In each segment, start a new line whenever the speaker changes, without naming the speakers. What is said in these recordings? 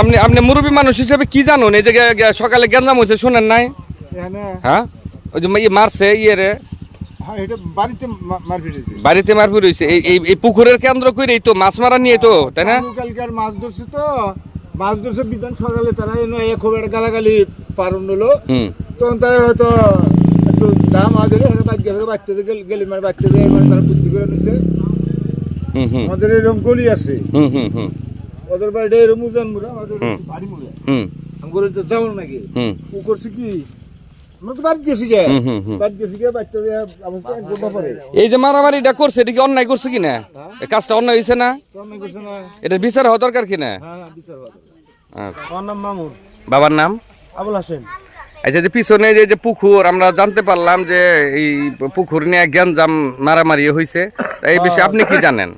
আপনি আপনি মুরব্বী মানুষ হিসেবে কি জানুন? এই যে সকালে গেঞ্জাম হয়েছে শুনেন নাই? হ্যাঁ? ওই যে মারছে ইয়ে রে।
হ্যাঁ, বাড়িতে মারপিট হয়েছে।
এই পুকুরের কেন্দ্র করে তো মাছ মারা নিয়ে তো তাই না?
কালকার মাছ ধরছে তো মাছ ধরছে বিধান সকালে তারা এ খুব একটা গালাগালি পারণ হলো। তখন তারা হয়তো একটু দাম আগে বাচ্চা থেকে বাচ্চাদের গেলি মানে বাচ্চাদের মানে তারা বুদ্ধি করে নিছে। আমাদের এরকম গলি আছে।
হুম হুম হুম।
ওদের বাড়িটা এরকম উজান মুড়া আমাদের। বাড়ি মুড়া। তো নাকি? ও করছে কি?
এই যে মারামারিটা করছে এটা কি অন্যায় করছে কিনা এই কাজটা অন্যায় হয়েছে না?
তো আমি করছে না।
এটা বিচার হওয়া দরকার কিনা
বিচার হবে। আমার নাম মামুন।
বাবার নাম?
আবুল হাসেন
আচ্ছা যে পিছনে যে পুকুর আমরা জানতে পারলাম যে এই পুকুর নিয়ে গ্যাঞ্জাম মারামারি হয়েছে এই বিষয়ে আপনি কি জানেন?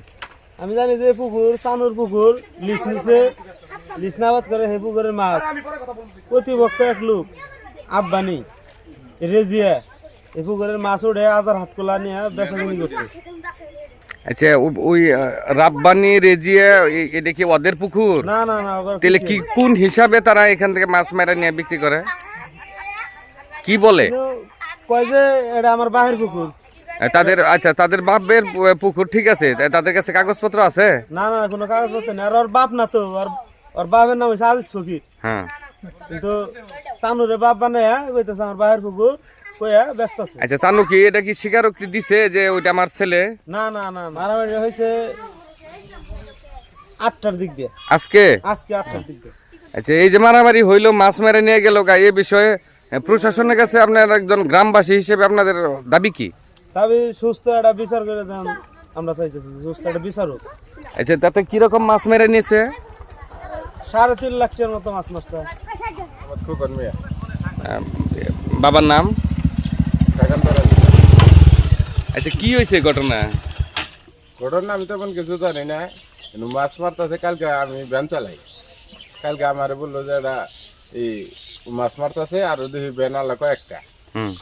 আমি জানি যে পুকুর চানুর পুকুর লিস নিছে। লিস নাবাদ করে সেই পুকুরের মাছ। প্রতিপক্ষ এক লোক আব্বানি রেজিয়া এই পুকুরের মাছ উঠে আজার হাত কোলা নিয়ে বেচাকিনি করছে।
আচ্ছা ওই রাব্বানি রেজিয়া এটা কি ওদের পুকুর?
না না না
তাহলে কি কোন হিসাবে তারা এখান থেকে মাছ মেরা নিয়ে বিক্রি করে? কি বলে?
কয় যে এটা আমার বাহির পুকুর।
তাদের আচ্ছা তাদের বাপের পুকুর ঠিক আছে? তাদের কাছে কাগজপত্র আছে?
না না কোনো কাগজপত্র নেই। আর ওর বাপ না তো ওর ওর বাপের নাম হচ্ছে আজিজ ফকির।
হ্যাঁ।
কিন্তু বাপ বানায় কইতেছে আমার বাহির পুকুর কইয়া ব্যস্ত আছে।
আচ্ছা চানু কি এটা কি স্বীকারোক্তি দিছে যে ওইটা আমার ছেলে?
না না না মারামারি হয়েছে আটটার দিক দিয়ে।
আজকে?
আজকে আটটার দিক দিয়ে।
আচ্ছা এই যে মারামারি হইল মাছ মেরে নিয়ে গেল গা এই বিষয়ে প্রশাসনের কাছে আপনার একজন গ্রামবাসী হিসেবে আপনাদের দাবি কি?
তবে সুস্থ একটা বিচার করে দেন আমরা চাইতেছি সুস্থ একটা বিচার হোক।
আচ্ছা তাতে কীরকম মাছ মেরে নিয়েছে?
সাড়ে তিন লাখ টাকার মতো মাছ
আহ, বাবার নাম? আচ্ছা কি হয়েছে ঘটনা?
ঘটনা আমি তেমন কিছু জানি না মাছ মারতেছে কালকে আমি ভ্যান চালাই। কালকে আমার বলল যে এটা এই মাছ মারতেছে আর দেখি ভ্যান আলা কয়েকটা
হুম।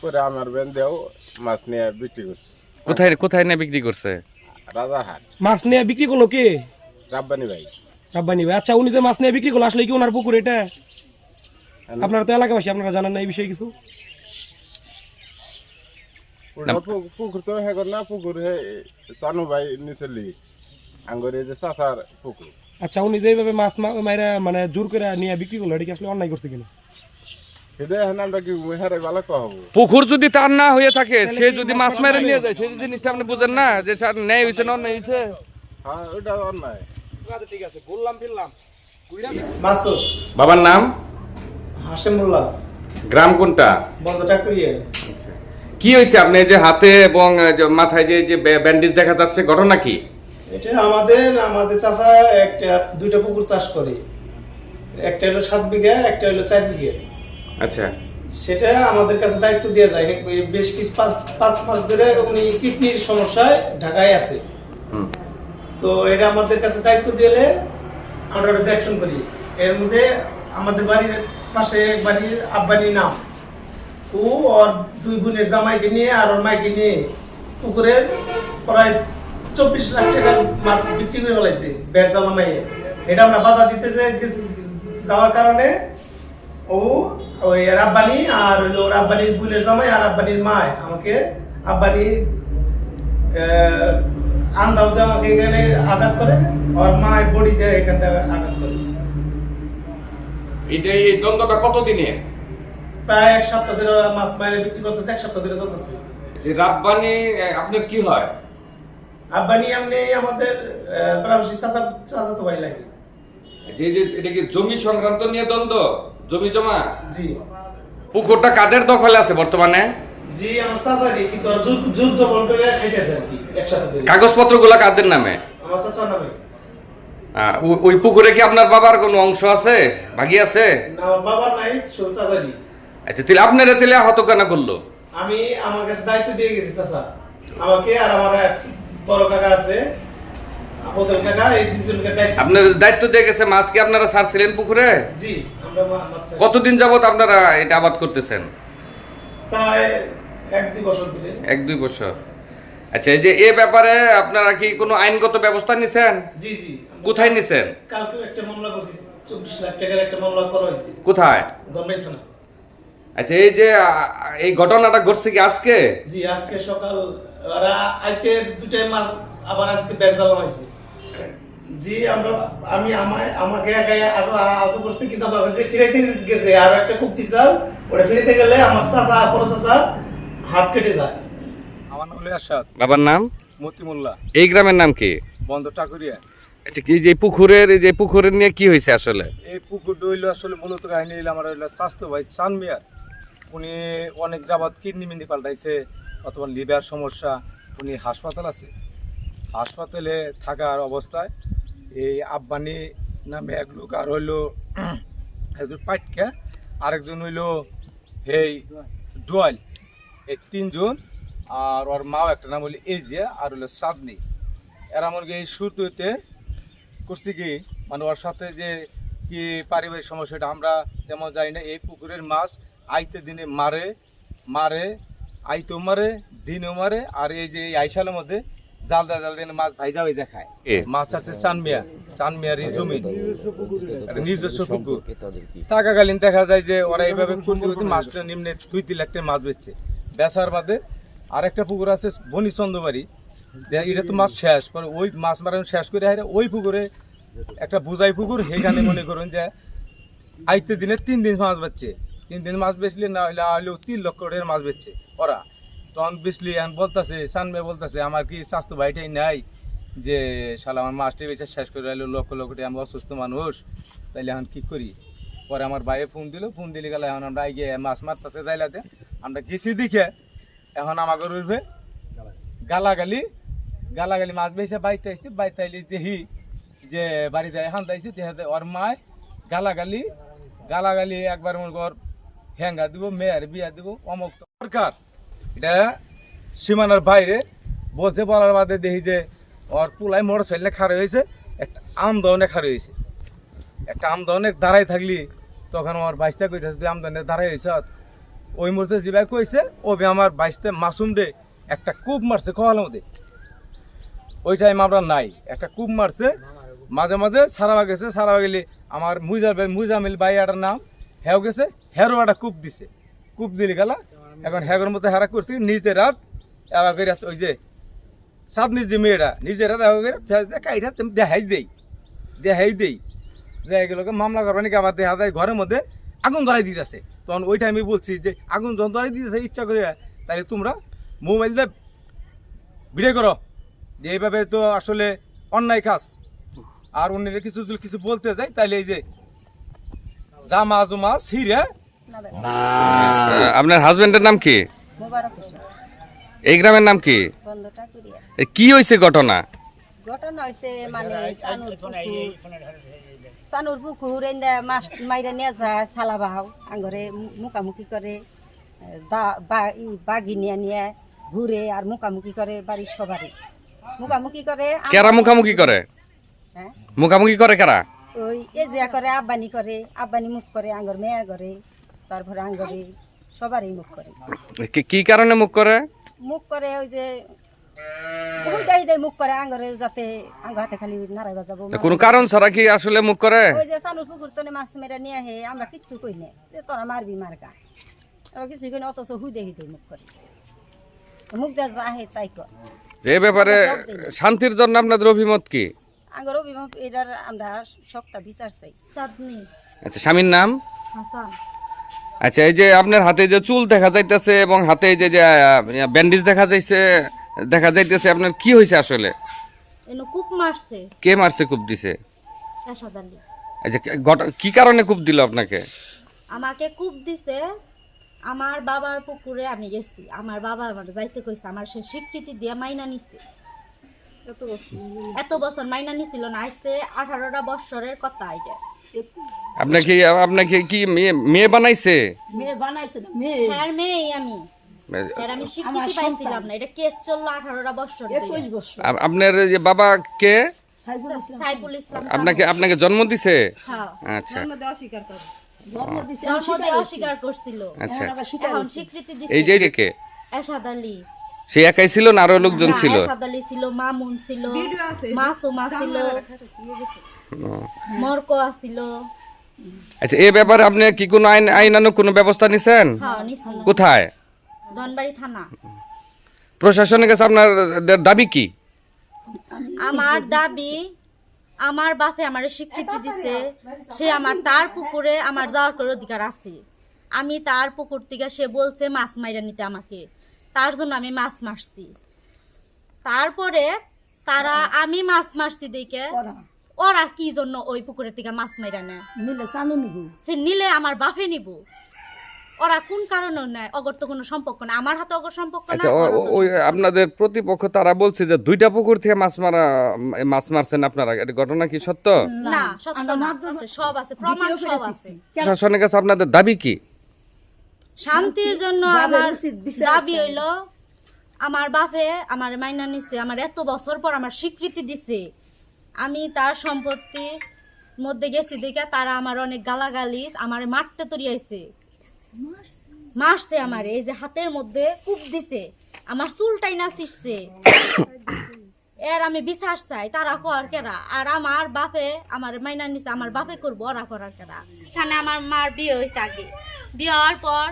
পরে আমার ভ্যান দেও মাছ নিয়ে বিক্রি করছে।
কোথায় কোথায় নিয়ে বিক্রি করছে?
রাজারহাট।
মাছ নিয়ে বিক্রি করল কে?
রাব্বানি ভাই।
রাব্বানি ভাই আচ্ছা উনি যে মাছ নিয়ে বিক্রি করল আসলে কি ওনার পুকুর এটা? আপনারা তো এলাকাবাসী আপনারা জানেন না এই বিষয়ে কিছু?
পুকুর তো হ্যাঁ না পুকুর হে চানু ভাই নিচলি আঙ্গরে যে চাচার পুকুর।
আচ্ছা উনি যেভাবে মাছ মাইরা মানে জোর করে নিয়ে বিক্রি করল এটা কি আসলে অন্যায় করছে কিনা?
পুকুর যদি তার না হয়ে থাকে সে যদি মাছ মেরে নিয়ে যায়? সেই জিনিসটা আপনি বুঝেন না যে স্যার ন্যায় হয়েছে না অন্যায় হয়েছে
হ্যাঁ ওটা অন্যায়।
মাসুদ।
বাবার নাম?
হাসেমুল্লাহ
গ্রাম কোনটা?
বন্ধটা
কি হয়েছে আপনি যে হাতে এবং যে মাথায় যে যে ব্যান্ডেজ দেখা যাচ্ছে ঘটনা কি?
এটা আমাদের আমাদের চাষা একটা দুইটা পুকুর চাষ করে। একটা হলো সাত বিঘা একটা হলো চার বিঘা।
আচ্ছা।
সেটা আমাদের কাছে দায়িত্ব দেওয়া যায়। বেশ কিছু পাঁচ পাঁচ মাস ধরে উনি কিডনির সমস্যায় ঢাকায় আছে। তো এটা আমাদের কাছে দায়িত্ব দিলে আমরা ওটা দেখশন করি। এর মধ্যে আমাদের বাড়ির পাশে বাড়ির আব্বানির নাম। ও ওর দুই বোনের জামাইকে নিয়ে আর ওর মাইকে নিয়ে পুকুরে প্রায় চব্বিশ লাখ টাকার মাছ বিক্রি করে ফেলাইছে বেড় জ্বালা মাইয়ে। এটা আমরা বাধা দিতেছে যাওয়ার কারণে ও ওই রাব্বানি আর হইল ওর আব্বানির বোনের জামাই আর আব্বানির মায় আমাকে আব্বানি আন্দাজ আমাকে এখানে আঘাত করে আর মায়ের বডি দিয়ে এখান থেকে আঘাত করে।
এটা এই দ্বন্দ্বটা কতদিনে?
প্রায় এক সপ্তাহ ধরে মাছ মাইনে বিক্রি করতেছে এক সপ্তাহ ধরে চলতেছে।
যে রাব্বানি আপনার কি হয়?
আব্বানি এমনি আমাদের আহ, চাচা চাচা তো ভাই লাগে।
যে যে এটা কি জমি সংক্রান্ত নিয়ে দ্বন্দ্ব? জমি জমা?
জি।
পুকুরটা কাদের দখলে আছে বর্তমানে?
জি আমার চাচা রে কিন্তু জোর জোর জবর করে খাইতেছে আর কি একসাথে ধরে।
কাগজপত্রগুলা কাদের নামে?
আমার চাচা নামে।
ওই পুকুরে কি আপনার বাবার কোনো অংশ আছে? ভাগি আছে?
না, আমার বাবা নাই
আচ্ছা তাহলে আপনারা তাহলে আহত কেন করল?
আমি আমার কাছে দায়িত্ব দিয়ে গেছি চাচা। আমাকে আর আমার বড় কাকা আছে আপদল কাকা এই দুজনকে দায়িত্ব
আপনার দায়িত্ব দিয়ে গেছে আপনারা ছাড়ছিলেন পুকুরে?
জি আমরা মাছ
কতদিন যাবত আপনারা এটা আবাদ করতেছেন?
প্রায় এক দুই বছর ধরে।
এক দুই বছর। আচ্ছা এই যে এ ব্যাপারে আপনারা কি কোনো আইনগত ব্যবস্থা নিছেন?
জি জি।
কোথায় নিছেন?
কালকে একটা মামলা করছি চব্বিশ লাখ টাকার একটা মামলা করা হয়েছে।
কোথায়?
থানা।
আচ্ছা এই যে এই ঘটনাটা ঘটছে কি আজকে?
জি আজকে সকাল ওরা দুটাই আবার আজকে হয়েছে। জি আমরা আমি আমায় আমাকে একাই আরও আজ করছি কিন্তু আমার যে ফিরাইতে গেছে আর একটা কুপ্তি চাল ওটা ফিরাইতে গেলে আমার চাচা বড় চাচা হাত কেটে যায়।
আমার নাম হলো
বাবার নাম?
মতি মোল্লা
এই গ্রামের নাম কি?
বন্ধ ঠাকুরিয়া
আচ্ছা কি যে পুকুরের এই যে পুকুরের নিয়ে কি হয়েছে আসলে?
এই পুকুর হইল আসলে মূলত কাহিনী হইল আমার হইল স্বাস্থ্য ভাই চান মিয়ার উনি অনেক যাবৎ কিডনি মিডনি পাল্টাইছে অথবা লিভার সমস্যা, উনি হাসপাতাল আছে। হাসপাতালে থাকার অবস্থায় এই আব্বানি নামে এক লোক আর হইল একজন পাটকা আরেকজন হইল এই ডোয়াল। এই তিনজন আর ওর মাও একটা নাম হইল এজিয়া আর হইল সাদনি। এরা মনে এই শুরুতে করছি কি মানে ওর সাথে যে কি পারিবারিক সমস্যাটা আমরা তেমন জানি না। এই পুকুরের মাছ আইতে দিনে মারে মারে আইতেও মারে দিনেও মারে আর এই যে এই আইসালের মধ্যে জাল দা জাল দিনে মাছ ভাইজা ভাইজা খায়। মাছ আছে চানমিয়া চানমিয়ার জমি। একটা নিজস্ব পুকুর থাকাকালীন দেখা যায় যে ওরা এইভাবে করতে করতে মাছটা নিম্নে দুই তিন লাখ মাছ বেচছে। বেচার বাদে আরেকটা পুকুর আছে বনি চন্দ্রবাড়ি দে- এটা তো মাছ শেষ পরে ওই মাছ মারানো শেষ করে হারে ওই পুকুরে একটা বুঝাই পুকুর সেখানে মনে করুন যে আইতে দিনে তিন দিন মাছ বেচছে। তিন দিন মাছ বেচলে না হলে তিন লক্ষ টাকার মাছ বেচছে। ওরা। তখন বেচলি এখন বলতাছে, সানমে বলতাছে, আমার কি স্বাস্থ্য ভাইটাই নাই যে শালা আমার মাছটা বেচে শেষ করে আইলো লক্ষ লক্ষ আমরা অসুস্থ মানুষ, তাইলে এখন কি করি? পরে আমার ভাইয়ে ফোন দিল, ফোন দিলে গেলে এখন আমরা গিয়ে মাছ মারতেছে যাইলাতে আমরা গেছি দেখে এখন আমাকে উঠবে গালাগালি গালাগালি মাছ বেছে বাইতে আসছি বাইতে আইলি দেখি যে বাড়িতে এখন যাইছি দেখাতে ওর মায় গালাগালি গালাগালি একবার মনে কর হ্যাঙ্গা দিব, মেয়ের বিয়া দিব, অমুক সরকার এটা সীমানার বাইরে বলছে, বলার বাদে দেখি যে ওর পুলাই মোটর সাইকেলে খাড়ে হয়েছে, একটা আমদনে খাড়ে হয়েছে। একটা আমদনে দাঁড়াই থাকলি, তখন আমার বাইশটা কইতেছে যে আমদনে দাঁড়াই হয়েছে। ওই মুহূর্তে জিবাই কইছে, ও বে আমার বাইশতে মাসুম দে, একটা কূপ মারছে কহাল মধ্যে। ওই টাইম আমরা নাই। একটা কূপ মারছে, মাঝে মাঝে সারাবা গেছে, সারাবা গেলে আমার ভাই মুজামিল ভাইয়াটার নাম, হেও গেছে হেরো একটা কূপ দিছে। কূপ দিলে গেলা এখন হেগর মতো হেরা করছি নিজের রাত এবার করে ওই যে সাদনির যে মেয়েটা নিজের রাত এবার করে ফেস দিয়ে কাইটা তুমি দেখাই দেই দেখাই দেই। যে এগুলোকে মামলা করবে নাকি আবার দেখা যায় ঘরের মধ্যে আগুন ধরাই দিতেছে। তখন ওই টাইমে বলছি যে আগুন যখন ধরাই দিতেছে, ইচ্ছা করে তাহলে তোমরা মোবাইল দিয়ে ভিডিও করো। যে এইভাবে তো আসলে অন্যায় কাজ। আর অন্যের কিছু কিছু বলতে যাই তাহলে এই যে জামা জমা ছিঁড়ে
আপনার হাজবেন্ডের নাম কি? এই গ্রামের নাম কি? কি হয়েছে ঘটনা?
ঘটনা হয়েছে মানে চানুর পুকুর। মাছ মাইরা নিয়ে যায় সালা বাহাও। আঙ্গরে মুখামুখি করে বাগি নিয়ে নিয়ে ঘুরে আর মুখামুখি করে বাড়ির সবারই। মুখামুখি করে
কেরা মুখামুখি করে?
হ্যাঁ?
মুখামুখি করে কারা?
ওই এজিয়া করে আব্বানি করে আব্বানি মুখ করে আঙ্গর মেয়া করে। তারপরে আঙ্গরে সবারই মুখ করে।
কি- কারণে মুখ করে?
মুখ করে ওই যে দেয় মুখ করে আঙ্গরে যাতে আঙ্গ হাতে খালি নাড়াই বাজাবো
কোনো কারণ ছাড়া কি আসলে মুখ করে?
ওই যে চালুর পুকুর তনে মাছ মেরে নিয়ে আহে আমরা কিচ্ছু কই না। যে তোরা মারবি মার আমরা কিছু কই না অথচ হুই দেখি দেয় মুখ করে। মুখ দিয়ে যা আহে তাই কর।
যে ব্যাপারে শান্তির জন্য আপনাদের অভিমত কি?
আঙ্গর অভিমত এটার আমরা সপ্তাহ বিচার চাই। চাঁদনি।
আচ্ছা স্বামীর নাম?
হাসান।
আচ্ছা এই যে আপনার হাতে যে চুল দেখা যাইতেছে এবং হাতে যে যে ব্যান্ডেজ দেখা যাইছে দেখা যাইতেছে আপনার কি হয়েছে আসলে?
এনো কূপ মারছে।
কে মারছে কূপ দিছে? আচ্ছা কি কারণে কূপ দিল আপনাকে?
আমাকে কূপ দিছে আমার বাবার পুকুরে আমি গেছি। আমার বাবা আমার যাইতে কইছে আমার সে স্বীকৃতি দিয়ে মাইনা নিছে। এত বছর। মাইনা নিছিল না আইসে আঠারোটা বছরের কথা এটা।
আপনাকে আপনাকে কি মেয়ে মেয়ে বানাইছে?
না
আপনার যে বাবা কে? আপনাকে আপনাকে জন্ম দিছে?
হ্যাঁ।
আচ্ছা।
জন্ম দিয়ে অস্বীকার করছিল।
আচ্ছা
এখন স্বীকৃতি দিছে
এই যে কে? সে একাই ছিল না আরও লোকজন ছিল?
ছিল মামুন ছিল মাসুমা ছিল মর্ক ছিল।
আচ্ছা এ ব্যাপারে আপনি কি কোনো আইন আইনানুক কোনো ব্যবস্থা নিছেন?
হ্যাঁ
কোথায়?
ধনবাড়ি থানা।
প্রশাসনের কাছে আপনার দাবি কি?
আমার দাবি আমার বাপে আমার স্বীকৃতি দিছে সে আমার তার পুকুরে আমার যাওয়ার করে অধিকার আছে। আমি তার পুকুর থেকে সে বলছে মাছ মাইরা নিতে আমাকে। তার জন্য আমি মাছ মারছি। তারপরে তারা আমি মাছ মারছি দেখে ওরা কি জন্য ওই পুকুরের থেকে মাছ মাইরা নেয়?
নিলে চানু নিব।
সে নিলে আমার বাপে নিব। ওরা কোন কারণে নেয়? অগর তো কোনো সম্পর্ক না। আমার হাতে অগর সম্পর্ক না
আচ্ছা ও- ওই আপনাদের প্রতিপক্ষ তারা বলছে যে দুইটা পুকুর থেকে মাছ মারা মাছ মারছেন আপনারা। এটা ঘটনা কি সত্য?
না সত্য না। আছে সব আছে প্রমাণ সব আছে।
প্রশাসনের কাছে আপনাদের দাবি কি?
শান্তির জন্য আমার দাবি হইল আমার বাপে আমার মাইনা নিছে আমার এত বছর পর আমার স্বীকৃতি দিছে। আমি তার সম্পত্তির মধ্যে গেছি দেখে তারা আমার অনেক গালাগালিজ আমার মারতে তরিয়াইছে মারছে আমার এই যে হাতের মধ্যে কূপ দিছে আমার চুলটাই না ছিটছে এর আমি বিচার চাই তারা কর কেরা? আর আমার বাপে আমার মাইনা নিছে আমার বাপে করব ওরা করার কেরা? এখানে আমার মার বিয়ে হয়েছে আগে। বিয়ে হওয়ার পর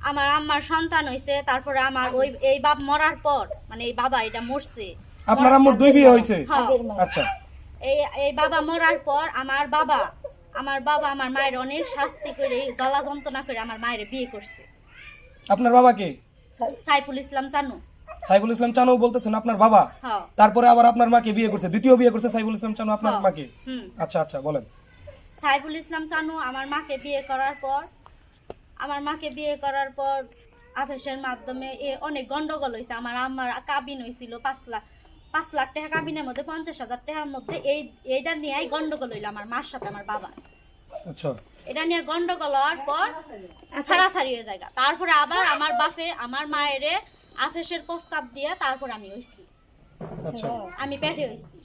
আমার আম্মার সন্তান হয়েছে তারপরে আমার ওই এই বাপ মরার পর মানে এই বাবা এটা মরছে।
আপনার আম্মুর দুই বিয়ে হয়েছে?
হ্যাঁ।
আচ্ছা।
এই এই বাবা মরার পর আমার বাবা আমার বাবা আমার মায়ের অনেক শাস্তি করে জ্বালা যন্ত্রণা করে আমার মায়ের বিয়ে করছে।
আপনার বাবাকে
সাইফুল ইসলাম চানু।
সাইফুল ইসলাম চানু বলতেছেন আপনার বাবা?
হ্যাঁ।
তারপরে আবার আপনার মাকে বিয়ে করছে দ্বিতীয় বিয়ে করছে সাইফুল ইসলাম চানু আপনার
হ্যাঁ।
মাকে? আচ্ছা আচ্ছা বলেন।
সাইফুল ইসলাম চানু আমার মাকে বিয়ে করার পর আমার মাকে বিয়ে করার পর আভেসের মাধ্যমে এ অনেক গন্ডগোল হয়েছে আমার আম্মার কাবিন হয়েছিল পাঁচ লাখ পাঁচ লাখ টাকা কাবিনের মধ্যে পঞ্চাশ হাজার টাকার মধ্যে এই এইটা নিয়েই গন্ডগোল হইল আমার মার সাথে আমার বাবা
আচ্ছা।
এটা নিয়ে গন্ডগোল হওয়ার পর ছাড়াছাড়ি হয়ে যায় তারপরে আবার আমার বাপে আমার মায়েরে আফেসের প্রস্তাব দিয়ে তারপর আমি হইছি।
আচ্ছা।
আমি পেটে হইছি।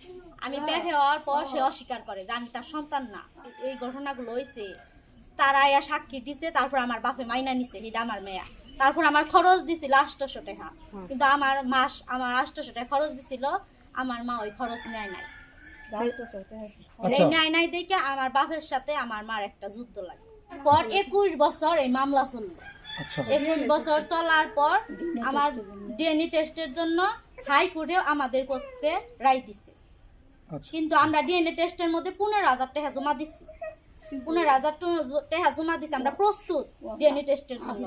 আমি পেটে হওয়ার পর সে অস্বীকার করে যে আমি তার সন্তান না। এই ঘটনাগুলো হয়েছে তারা সাক্ষী দিছে তারপর আমার বাপে মাইনা নিছে এটা আমার মেয়া। তারপর আমার খরচ দিছিল আষ্টশো টাকা। কিন্তু আমার মাস আমার আষ্টশো টাকা খরচ দিছিল আমার মা ওই খরচ নেয় নাই।
আচ্ছা।
এই নাই নাই দেখে আমার বাপের সাথে আমার মার একটা যুদ্ধ লাগে। পর একুশ বছর এই মামলা চলল।
আচ্ছা।
একুশ বছর চলার পর আমার ডিএনএ টেস্টের জন্য হাইকোর্টে আমাদের পক্ষে রায় দিছে।
আচ্ছা।
কিন্তু আমরা ডিএনএ টেস্টের মধ্যে পনেরো হাজার টাকা জমা দিছি। পনেরো হাজার টাকা জমা দিছি আমরা প্রস্তুত ডিএনএ টেস্টের জন্য।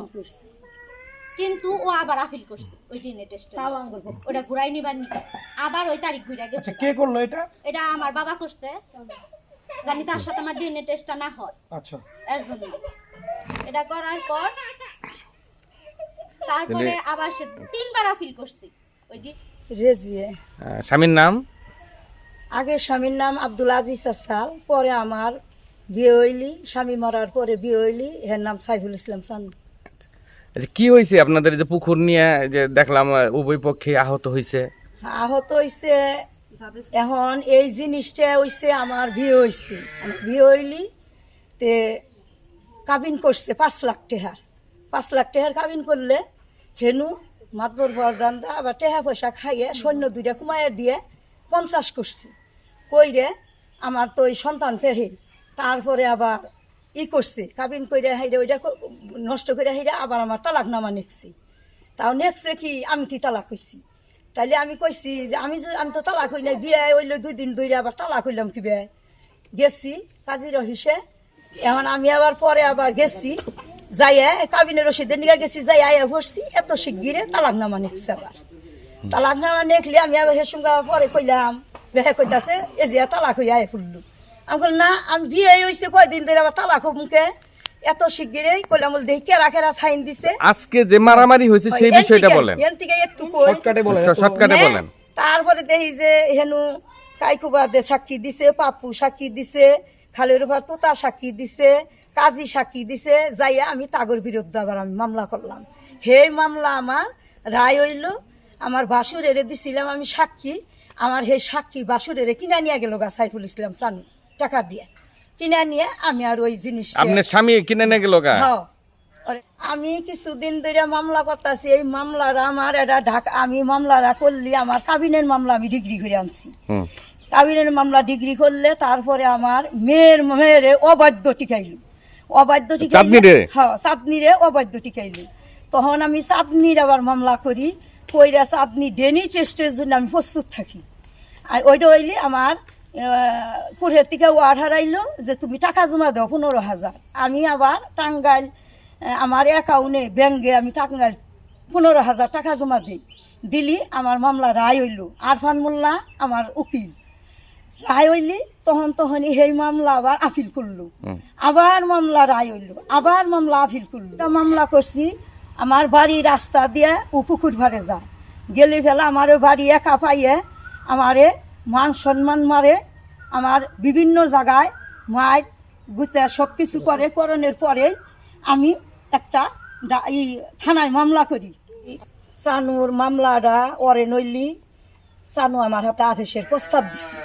কিন্তু ও আবার আপিল করছে ওই ডিএনএ টেস্টের ওটা ঘুরাই নিবার নি আবার ওই তারিখ ঘুরে
আচ্ছা
গেছে
কে করল এটা?
এটা আমার বাবা করছে। জানি তার সাথে আমার ডিএনএ টেস্টটা না হয়।
আচ্ছা।
এর জন্য। এটা করার পর তারপরে আবার সে তিনবার আপিল করছি। ওই যে
রেজিয়ে।
স্বামীর নাম?
আগে স্বামীর নাম আব্দুল আজিজ আসাল পরে আমার বিয়ে হইলি স্বামী মরার পরে বিয়ে হইলি এর নাম সাইফুল ইসলাম চান্দু
আচ্ছা কি হয়েছে? আপনাদের যে পুকুর নিয়ে যে দেখলাম উভয় পক্ষে আহত হয়েছে।
আহত হইছে। এখন এই জিনিসটা হইছে, আমার বিয়ে আমার বিয়ে হইলি, তে কাবিন করছে পাঁচ লাখ টেহার। পাঁচ লাখ টেহার কাবিন করলে হেনু, মাতবর বরদান্দা আবার টেহা পয়সা খাইয়ে সৈন্য দুইটা কুমাইয়ে দিয়ে পঞ্চাশ করছে। কইরে, আমার তো ওই সন্তান ফেরে তারপরে আবার ই করছে, কাবিন কইরে হাইরে ওইটা নষ্ট করে হাইরে আবার আমার তালাক নামা নেকছি। তাও নেক্সে কি আমি কি তালাক হইছি? তাইলে আমি কইছি যে আমি যে আমি তো তালাক হই নাই বিয়ে হইল দুই দিন ধরে আবার তালাক হইলাম কি বিয়ে গেছি কাজীর অফিসে এখন আমি আবার পরে আবার গেছি যাইয়া কাবিনের রসিদের নিয়ে গেছি যাই আয়া ভরছি এত শিগগিরে তালাক নামা নিচ্ছে আবার। তালাক নামা নেকলি আমি আবার হের সঙ্গে পরে কইলাম বেহে কইতাছে এ যে তালাক হইয়া আয় ফুললু আমি না আমি বিয়ে হয়েছে কয়দিন ধরে আবার তালাক মুখে? এত শিগগিরেই কইলাম বল দেখি কেরা সাইন দিছে।
আজকে যে মারামারি হয়েছে সেই বিষয়টা বলেন।
থেকে একটু
শর্টকাটে বলেন
শর্টকাটে বলেন।
তারপরে দেখি যে হেনু কাইকুবাদে সাক্ষী দিছে পাপু সাক্ষী দিছে খালের উপর তোতা সাক্ষী দিছে কাজী সাক্ষী দিছে যাইয়া আমি তাগর বিরুদ্ধে আবার আমি মামলা করলাম। সেই মামলা আমার রায় হইল আমার বাসুরেরে দিছিলাম আমি সাক্ষী আমার সেই সাক্ষী বাসুরেরে কিনা নিয়ে গেল গা সাইফুল ইসলাম চানু টাকা দিয়ে। কিনা নিয়ে আমি আর ওই জিনিসটা
আপনার স্বামী কিনে নিয়ে গেল গা?
হ্যাঁ। আমি কিছুদিন ধরে মামলা করতেছি এই মামলার আমার এটা ঢাকা আমি মামলারা করলি আমার কাবিনের মামলা আমি ডিগ্রি করে আনছি। কাবিনের মামলা ডিগ্রি করলে তারপরে আমার মেয়ের মেয়ের অবাধ্য টিকাইলু। অবাধ্য
চাঁদনিরে?
হ্যাঁ চাঁদনিরে অবাধ্য টিকাইলু। তখন আমি চাঁদনির আবার মামলা করি কইরা চাঁদনি ডেনি টেস্টের জন্য আমি প্রস্তুত থাকি। আর ওইটা হইলে আমার কুড়ের থেকে ওয়ার্ড হারাইলো যে তুমি টাকা জমা দাও পনেরো হাজার। আমি আবার টাঙ্গাইল আমার অ্যাকাউন্টে ব্যাঙ্কে আমি টাঙ্গাইল পনেরো হাজার টাকা জমা দিই। দিলি আমার মামলা রায় হইল। আরফান মোল্লা আমার উকিল। রায় হইলি তখন তখনই সেই মামলা আবার আপিল করল। আবার মামলা রায় হইল আবার মামলা আপিল করল। মামলা করছি আমার বাড়ি রাস্তা দিয়ে ও পুকুর ভারে যায়। গেলে ফেলা আমার বাড়ি একা পাইয়ে আমারে মান সম্মান মারে আমার বিভিন্ন জায়গায় মায়ের গুতে সব কিছু করে, করণের পরেই আমি একটা ডা- ই থানায় মামলা করি। চানুর মামলাটা ওরে নইলি চানু আমার হাতে আভেসের প্রস্তাব দিছে।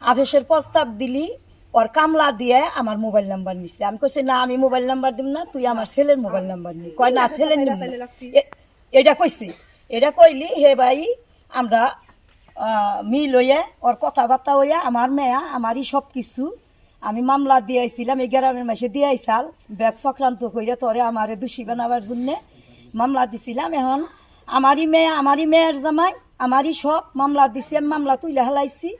আভেসের প্রস্তাব দিলি, ওর কামলা দিয়ে আমার মোবাইল নাম্বার নিছে। আমি কইছি, না, আমি মোবাইল নাম্বার দিব না, তুই আমার ছেলের মোবাইল নাম্বার নি কয়, না ছেলে নিবি এটা কইছি। এটা কইলি, হে ভাই, আমরা মিল হইয়া, ওর কথাবার্তা হইয়া, আমার মেয়া, আমারই সব কিছু আমি মামলা দিয়েছিলাম এই গ্রামের মাসে দিয়েছাল ব্যাগ সংক্রান্ত কইরা তোরে আমারে দোষী বানাবার জন্যে মামলা দিছিলাম। এখন আমারই মেয়ে, আমারই মেয়ের জামাই, আমারই সব মামলা দিছি, আমি মামলা তুইলে হেলাইছি।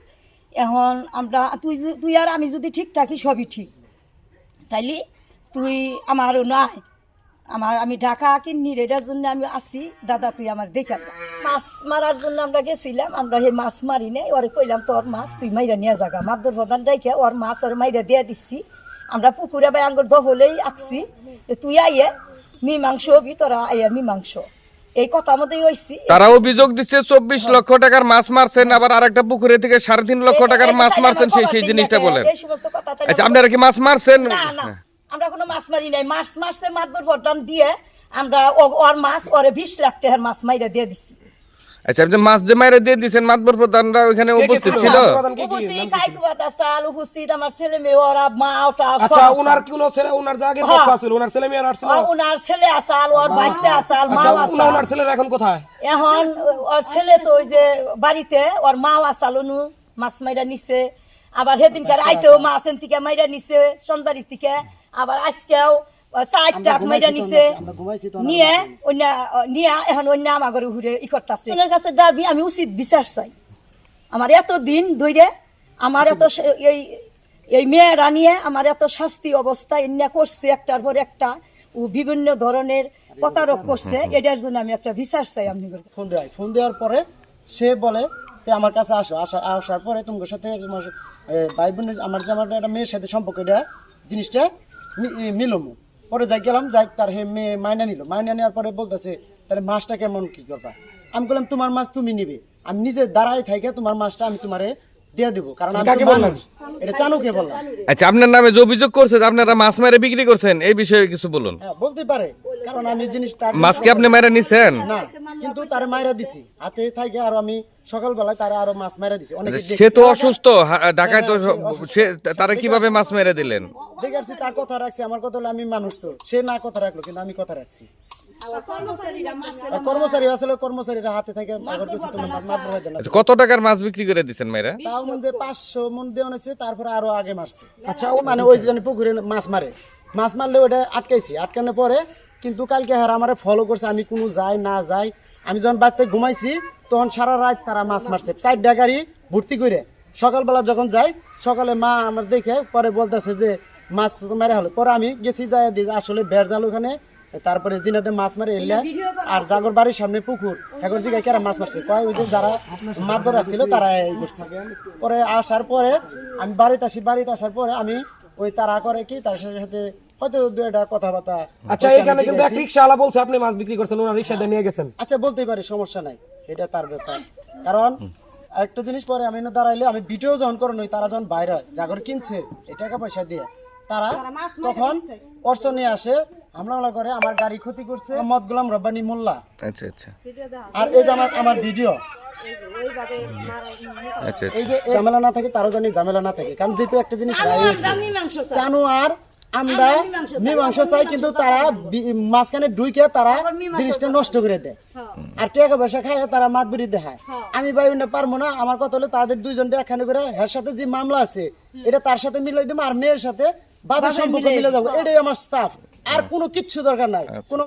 এখন আমরা, তুই তুই আর আমি যদি ঠিক থাকি, সবই ঠিক। তাইলে তুই আমারও নাই আমার আমি ঢাকা কিনি এটার জন্য আমি আসি। দাদা তুই আমার দেখা যা। মাছ মারার জন্য আমরা গেছিলাম আমরা সেই মাছ মারি নাই। ওরে কইলাম তোর মাছ তুই মাইরা নিয়ে জাগা মাদুর প্রধান ডাইকে ওর মাছ ওর মাইরা দিয়ে দিচ্ছি আমরা পুকুরে বাই আঙ্গুর দহলেই আঁকছি। তুই আইয়ে মীমাংস হবি তোরা আইয়া মীমাংস। এই কথা মতোই হয়েছি
তারা অভিযোগ দিচ্ছে চব্বিশ লক্ষ টাকার মাছ মারছেন আবার আরেকটা পুকুরে থেকে সাড়ে তিন লক্ষ টাকার মাছ মারছেন সেই সেই জিনিসটা বলেন। আচ্ছা আপনারা কি মাছ মারছেন?
না না। আমরা কোনো মাছ মারি নাই। মাছ মারছে মাদুর প্রধান দিয়ে আমরা ওর মাছ ওরে বিশ লাখ টাকার মাছ মাইরা দিয়ে দিচ্ছি
আচ্ছা আপনি মাছ যে মাইরে দিয়ে দিচ্ছেন মাতবর প্রধানরা ওইখানে উপস্থিত ছিল?
প্রধান কে কি?
উপস্থিত কাইকুবাতা সাল উপস্থিত আমার ছেলে মেয়ে ওরা মা ওটা
আচ্ছা। কি ছেলে
হ্যাঁ।
পক্ষ আছিল উনার ছেলে মেয়ের আসছিল
ও, উনার ছেলে আসাল ওর বাইসে আসাল মা
আচ্ছা
আসাল।
এখন কোথায়?
এখন ওর ছেলে তো ওই যে বাড়িতে ওর মাও আসাল অনু মাছ মাইরা নিছে। আবার সেদিনকার আইতেও মাছ এন থেকে মাইরা নিছে সন্ধ্যারি থেকে। আবার আজকেও নিয়ে অন্য নিয়ে এখন অন্য আমাগরে ঘুরে ই করতেছে। কাছে দাবি আমি উচিত বিচার চাই। আমার এত দিন ধরে আমার এত এই এই মেয়েরা নিয়ে আমার এত শাস্তি অবস্থা এনে করছে একটার পর একটা ও বিভিন্ন ধরনের প্রতারক করছে এটার জন্য আমি একটা বিচার চাই আপনি
ফোন দেয় ফোন দেওয়ার পরে সে বলে তে আমার কাছে আসো। আসা আসার পরে তোমার সাথে ভাই বোনের আমার যে আমার একটা মেয়ের সাথে সম্পর্ক এটা জিনিসটা মিলমু। পরে যাই গেলাম যাই তার হে মেয়ে মাইনা নিল। মাইনা নেওয়ার পরে বলতেছে তাহলে মাছটা কেমন কি করবা? আমি বললাম তোমার মাছ তুমি নিবে। আমি নিজে দাঁড়াই থাইকে তোমার মাছটা আমি তোমারে দিয়ে দিব। কারণ আমি। এটা চানুকে বললাম।
আচ্ছা আপনার নামে যে অভিযোগ করছে যে আপনারা মাছ মেরে বিক্রি করছেন এই বিষয়ে কিছু বলুন।
হ্যাঁ বলতে পারে। কারণ আমি জিনিস তার
মাছ আপনি মেরে নিছেন?
না। কিন্তু তারে মাইরা দিছি? হাতে থাকে আর আমি সকালবেলায় তারে আরও মাছ মাইরা দিছি। অনেকে
আচ্ছা, সে তো অসুস্থ ঢাকায় তো সে তারা কীভাবে মাছ মেরে দিলেন?
দেখে তার কথা রাখছি। আমার কথা হলো আমি মানুষ তো। সে না কথা রাখল কিন্তু আমি কথা রাখছি। কর্মচারী আসলে কর্মচারীরা হাতে থেকে
আচ্ছা কত টাকার মাছ বিক্রি করে দিচ্ছেন মেয়েরা
তাও মধ্যে পাঁচশো মন দিয়ে এনেছে তারপরে আরও আগে মারছে। আচ্ছা ও মানে ওই যে পুকুরে মাছ মারে। মাছ মারলে ওটা আটকাইছি। আটকানোর পরে কিন্তু কালকে হার আমার ফলো করছে আমি কোনো যাই না যাই। আমি যখন বাড়িতে ঘুমাইছি তখন সারা রাত তারা মাছ মারছে। চারটা গাড়ি ভর্তি করে সকালবেলা যখন যাই সকালে মা আমার দেখে পরে বলতেছে যে মাছ মেরে হলো। পরে আমি গেছি যাই দিয়ে আসলে বের জাল ওখানে। তারপরে জিনাতে মাছ মারে এলে আর জাগর বাড়ির সামনে পুকুর এখন জিগায় কেরা মাছ মারছে কয় ওই যে যারা মাছ ধরে রাখছিল তারা এই করছে। পরে আসার পরে আমি বাড়িতে আসি বাড়িতে আসার পরে আমি ওই তারা করে কি তার সাথে সাথে হয়তো দু একটা কথাবার্তা
আচ্ছা এখানে কিন্তু এক রিক্সাওয়ালা বলছে আপনি মাছ বিক্রি করছেন ওনার রিক্সাতে নিয়ে গেছেন।
আচ্ছা বলতেই পারি সমস্যা নাই এটা তার ব্যাপার। কারণ আরেকটা জিনিস পরে আমি না দাঁড়াইলে আমি ভিডিও যখন করে নই তারা যখন বাইরে হয় জাগর কিনছে এই টাকা পয়সা দিয়ে তারা তখন অর্চ নিয়ে আসে হামলা করে আমার গাড়ি ক্ষতি করছে। মোহাম্মদ গোলাম রব্বানি মোল্লা।
আচ্ছা আচ্ছা।
আর এই যে আমার আমার ভিডিও।
আচ্ছা
এই যে ঝামেলা না থাকে তারও জানি ঝামেলা না থাকে। কারণ যেহেতু একটা জিনিস আর আমরা মীমাংসা চাই। কিন্তু তারা মাঝখানে ঢুইকে তারা জিনিসটা নষ্ট করে দেয়। আর টাকা পয়সা খায় তারা মাত বিড়ি দেখায় আমি ভাই ওইটা পারব না। আমার কথা হলো তাদের দুইজনটা একখানে করে এর সাথে যে মামলা আছে এটা তার সাথে মিলাই দেবো আর মেয়ের সাথে বাবার সম্পর্ক মিলে যাব। এটাই আমার স্টাফ আর কোনো কিচ্ছু দরকার নাই। কোনো